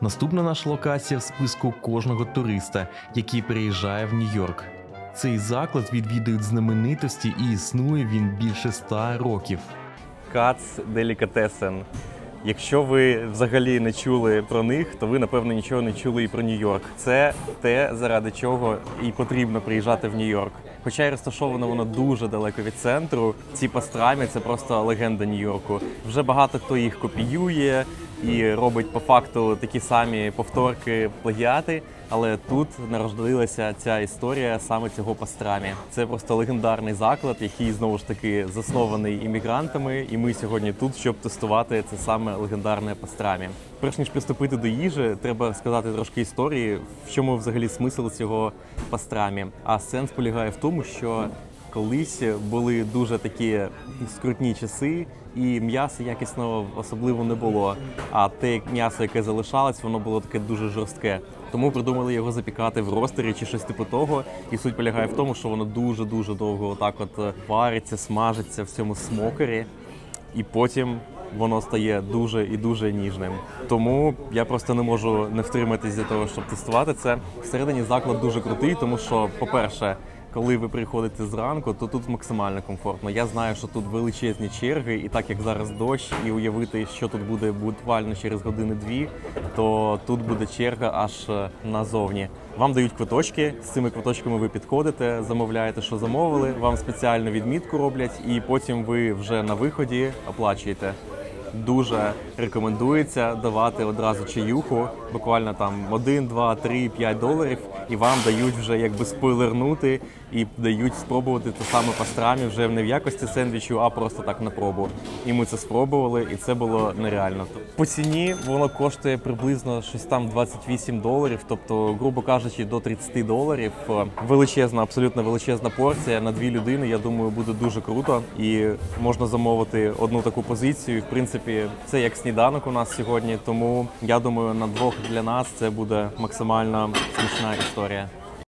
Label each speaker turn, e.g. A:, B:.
A: Наступна наша локація в списку кожного туриста, який приїжджає в Нью-Йорк. Цей заклад відвідують знаменитості і існує він більше ста років.
B: Кац Делікатесен. Якщо ви взагалі не чули про них, то ви напевно нічого не чули і про Нью-Йорк. Це те, заради чого і потрібно приїжджати в Нью-Йорк. Хоча й розташовано воно дуже далеко від центру. Ці пастрамі це просто легенда Нью-Йорку. Вже багато хто їх копіює і робить по факту такі самі повторки, плагіати. Але тут народилася ця історія саме цього пастрамі. Це просто легендарний заклад, який знову ж таки заснований іммігрантами. І ми сьогодні тут, щоб тестувати це саме легендарне пастрамі. Перш ніж приступити до їжі, треба сказати трошки історії, в чому взагалі смисл цього пастрамі. А сенс полягає в тому, що колись були дуже такі скрутні часи, і м'яса якісного особливо не було. А те м'ясо, яке залишалось, воно було таке дуже жорстке. Тому придумали його запікати в ростері чи щось типу того. І суть полягає в тому, що воно дуже дуже довго отак от е, вариться, смажиться в цьому смокері, і потім. Воно стає дуже і дуже ніжним. Тому я просто не можу не втриматись для того, щоб тестувати це. Всередині заклад дуже крутий, тому що, по-перше, коли ви приходите зранку, то тут максимально комфортно. Я знаю, що тут величезні черги, і так як зараз дощ, і уявити, що тут буде буквально через години-дві, то тут буде черга аж е, назовні. Вам дають квиточки. З цими квиточками ви підходите, замовляєте, що замовили. Вам спеціальну відмітку роблять, і потім ви вже на виході оплачуєте. Дуже рекомендується давати одразу чаюху, буквально там 1, 2, 3, 5 доларів, і вам дають вже якби спойлернути і дають спробувати те саме пастрамі вже не в якості сендвічу, а просто так на пробу. І ми це спробували, і це було нереально. По ціні воно коштує приблизно щось там 28 доларів, тобто, грубо кажучи, до 30 доларів. Величезна, абсолютно величезна порція на дві людини. Я думаю, буде дуже круто. І можна замовити одну таку позицію. В принципі, це як сніданок у нас сьогодні. Тому я думаю, на двох для нас це буде максимально смішна історія.